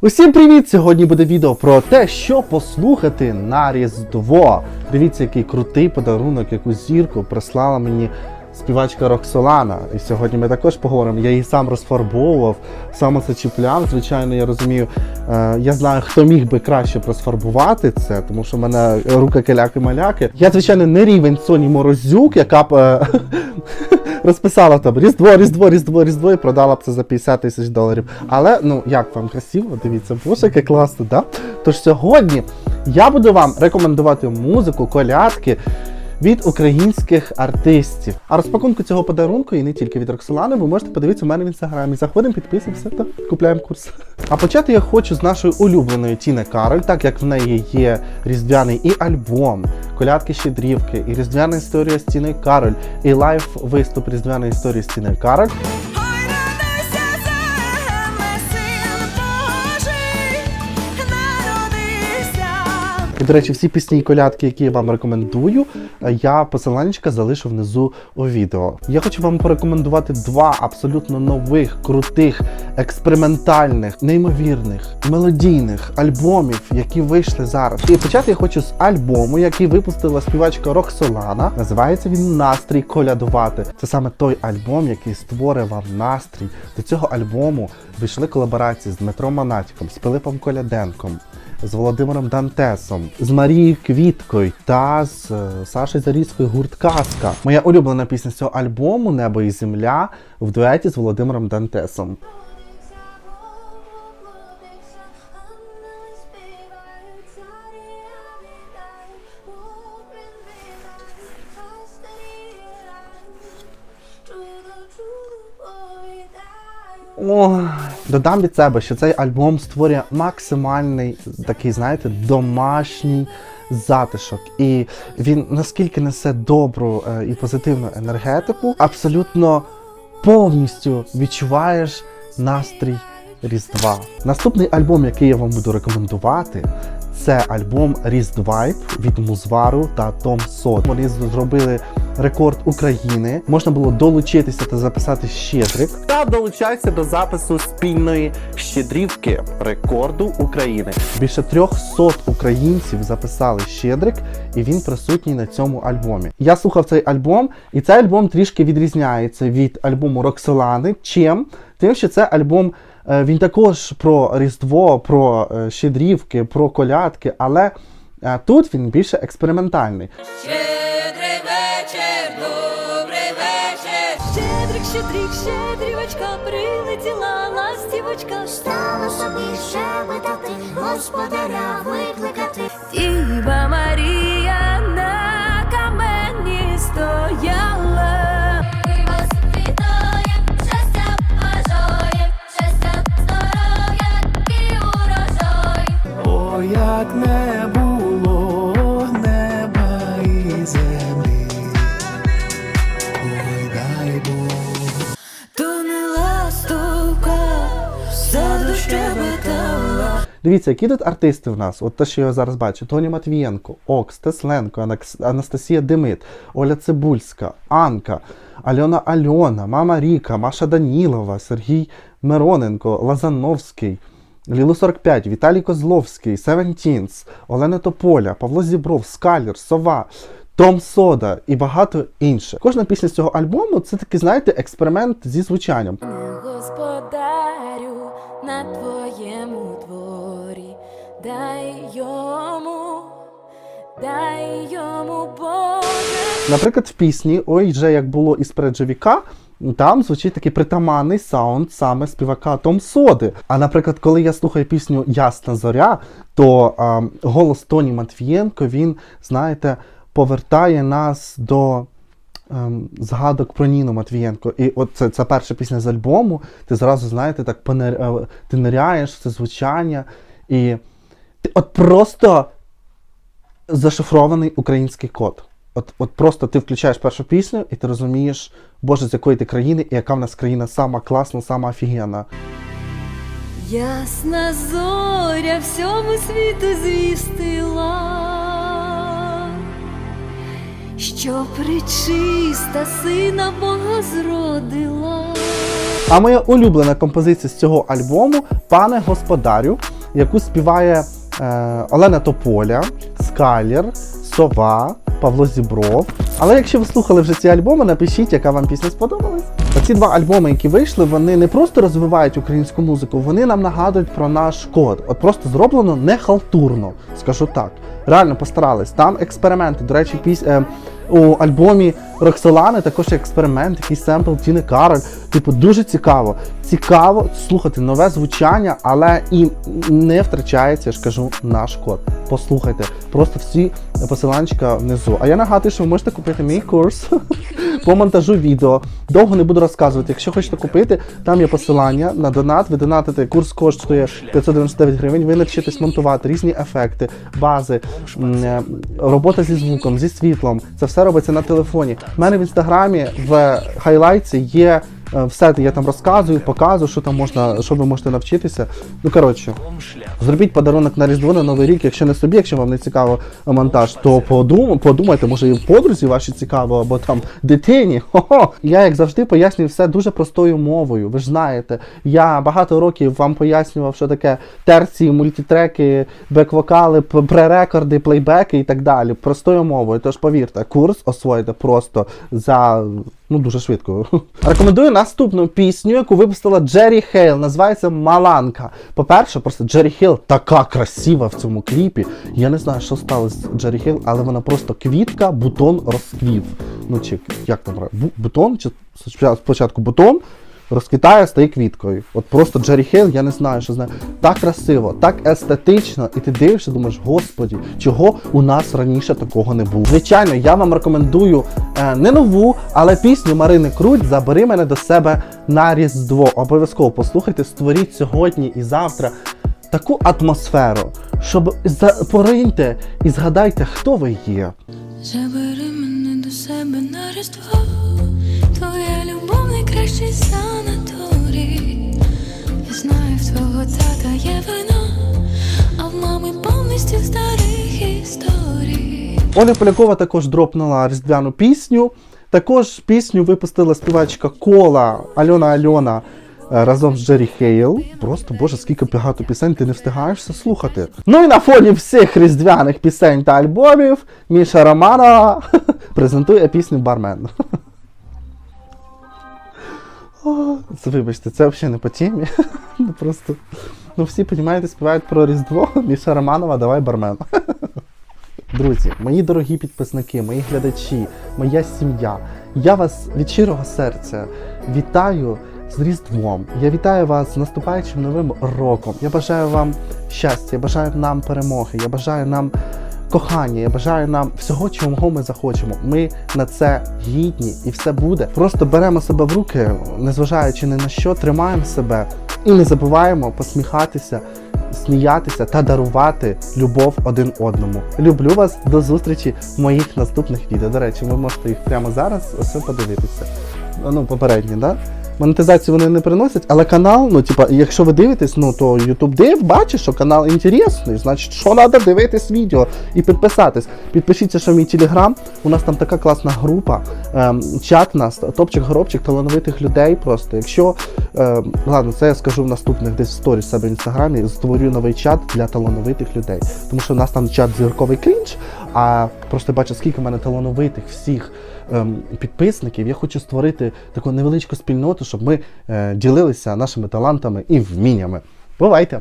Усім привіт! Сьогодні буде відео про те, що послухати на Різдво. Дивіться, який крутий подарунок, яку зірку прислала мені співачка Роксолана. І сьогодні ми також поговоримо. Я її сам розфарбовував, сам це чіпляв. Звичайно, я розумію, е, я знаю, хто міг би краще просфарбувати це, тому що в мене руки каляки-маляки. Я, звичайно, не рівень Соні Морозюк, яка б. Розписала там Різдво, Різдво, Різдво, Різдво і продала б це за 50 тисяч доларів. Але ну як вам красиво, дивіться, боже, класно, да? Тож сьогодні я буду вам рекомендувати музику, колядки від українських артистів. А розпакунку цього подарунку і не тільки від Роксолани, ви можете подивитися у мене в інстаграмі. Заходимо, підписуємося та купляємо курс. А почати я хочу з нашої улюбленої Тіни Кароль, так як в неї є різдвяний і альбом, колядки щедрівки, і різдвяна історія з Тіною Кароль, і лайв виступ різдвяної історії з Тіною Кароль. До речі, всі пісні і колядки, які я вам рекомендую, е, я посиланнячка залишу внизу у відео. Я хочу вам порекомендувати два абсолютно нових, крутих, експериментальних, неймовірних, мелодійних альбомів, які вийшли зараз. І почати я хочу з альбому, який випустила співачка Роксолана. Називається він Настрій колядувати. Це саме той альбом, який створив вам настрій. До цього альбому вийшли колаборації з Дмитром Монатіком, з Пилипом Коляденком з Володимиром Дантесом, з Марією Квіткою та з Сашою Сашею Зарізькою гурт Казка. Моя улюблена пісня з цього альбому Небо і земля в дуеті з Володимиром Дантесом. Додам від себе, що цей альбом створює максимальний такий, знаєте, домашній затишок. І він наскільки несе добру е, і позитивну енергетику, абсолютно повністю відчуваєш настрій Різдва. Наступний альбом, який я вам буду рекомендувати, це альбом Різдвайб від Музвару та Том Сот. Вони зробили рекорд України. Можна було долучитися та записати щедрик. Та долучайся до запису спільної щедрівки рекорду України. Більше 300 українців записали щедрик, і він присутній на цьому альбомі. Я слухав цей альбом, і цей альбом трішки відрізняється від альбому Роксолани. Чим? Тим, що це альбом. е, Він також про Різдво, про е, щедрівки, про колядки, але е, тут він більше експериментальний. Щедрик, щедрівочка, прилетіла ластівочка. Стала собі щебетати, господаря викликати. Діва Марія Дивіться, які тут артисти в нас. От те, що я зараз бачу: Тоні Матвієнко, Окс, Тесленко, Анастасія Демит, Оля Цибульська, Анка, Альона Альона, Мама Ріка, Маша Данілова, Сергій Мироненко, Лазановський. Лілу 45, Віталій Козловський, Севентінс, Олена Тополя, Павло Зібров, Скалір, Сова, Том Сода і багато інших. Кожна пісня з цього альбому це такий, знаєте, експеримент зі звучанням. Господарю на твоєму дай йому, дай йому Боже. Наприклад, в пісні Ой же як було із Преджевіка. Там звучить такий притаманний саунд саме співака Том Соди. А наприклад, коли я слухаю пісню Ясна зоря, то а, голос Тоні Матвієнко, він, знаєте, повертає нас до ем, згадок про Ніну Матвієнко. І от це, це перша пісня з альбому. Ти зразу, знаєте, так понир, е, ти ниряєш це звучання. І от просто зашифрований український код. От, от просто ти включаєш першу пісню, і ти розумієш, Боже, з якої ти країни, і яка в нас країна сама класна, сама офігенна. Ясна зоря всьому світу звістила, що причиста сина Бога зродила. А моя улюблена композиція з цього альбому Пане господарю, яку співає Олена Тополя, Скалір, Сова, Павло Зібров. Але якщо ви слухали вже ці альбоми, напишіть, яка вам пісня сподобалась. Оці два альбоми, які вийшли, вони не просто розвивають українську музику, вони нам нагадують про наш код. От просто зроблено не халтурно, скажу так. Реально постарались. Там експерименти. До речі, піс... у альбомі Роксолани також експеримент, якийсь семпл Тіни Кароль. Типу, дуже цікаво. Цікаво слухати нове звучання, але і не втрачається, я ж кажу, наш код. Послухайте, просто всі посиланчика внизу. А я нагадую, що ви можете купити мій курс по монтажу відео. Довго не буду розказувати. Якщо хочете купити, там є посилання на донат. Ви донатите, курс коштує 599 гривень. Ви навчитесь монтувати різні ефекти, бази, е, робота зі звуком, зі світлом. Це все робиться на телефоні. У мене в інстаграмі в хайлайці є. Е, Все я там розказую, показую, що там можна, що ви можете навчитися. Ну коротше, зробіть подарунок на Різдво на Новий рік. Якщо не собі, якщо вам не цікаво монтаж, то подум, подумайте, може і подрузі ваші цікаво, або там дитині. Хо-хо. Я, як завжди, пояснюю все дуже простою мовою. Ви ж знаєте, я багато років вам пояснював, що таке терції, мультитреки, бек-вокали, пререкорди, плейбеки і так далі. Простою мовою. Тож повірте, курс освоїте просто за ну дуже швидко. Рекомендую наступну пісню, яку випустила Джері Хейл. Називається Маланка. По-перше, просто Джері Хейл така красива в цьому кліпі. Я не знаю, що сталося з Джері Хейл, але вона просто квітка, бутон розквів. Ну чи як там? Бутон? Чи спочатку бутон? Розквітає, стає квіткою. От просто Джері Хейл, я не знаю, що знає. Так красиво, так естетично, і ти дивишся, думаєш, господі, чого у нас раніше такого не було. Звичайно, я вам рекомендую е, не нову, але пісню Марини Круть Забери мене до себе на Різдво. Обов'язково послухайте, створіть сьогодні і завтра таку атмосферу, щоб за- пориньте і згадайте, хто ви є. Забери мене до себе на різдво, твоя любов найкращий санаторій. Я знаю, в твого тата є вино, а в мами повністю старих історій. Оля Полякова також дропнула різдвяну пісню. Також пісню випустила співачка Кола Альона Альона е, разом з Джері Хейл. Просто боже, скільки багато пісень ти не встигаєшся слухати. Ну і на фоні всіх різдвяних пісень та альбомів Міша Романова презентує пісню Бармен. Це вибачте, це взагалі не по темі. Ну просто. Ну всі, розумієте, співають про Різдво. Міша Романова, давай бармен. Друзі, мої дорогі підписники, мої глядачі, моя сім'я. Я вас від щирого серця вітаю з Різдвом. Я вітаю вас з наступаючим новим роком. Я бажаю вам щастя, я бажаю нам перемоги, я бажаю нам кохання, я бажаю нам всього, чого ми захочемо. Ми на це гідні і все буде. Просто беремо себе в руки, незважаючи ні на що, тримаємо себе і не забуваємо посміхатися сміятися та дарувати любов один одному. Люблю вас до зустрічі в моїх наступних відео. До речі, ви можете їх прямо зараз ось подивитися. Ну, попередні, да? Монетизацію вони не приносять, але канал, ну, типа, якщо ви дивитесь, ну то YouTube див, бачить, що канал інтересний, значить, що треба дивитись відео і підписатись. Підпишіться, що в мій телеграм. У нас там така класна група, ем, чат нас, топчик-горобчик, талановитих людей просто. Якщо, ем, ладно, це я скажу в наступних десь в сторі себе в інстаграмі, створю новий чат для талановитих людей. Тому що у нас там чат зірковий крінж, а просто бачу, скільки в мене талановитих всіх підписників. Я хочу створити таку невеличку спільноту, щоб ми е, ділилися нашими талантами і вміннями. Бувайте!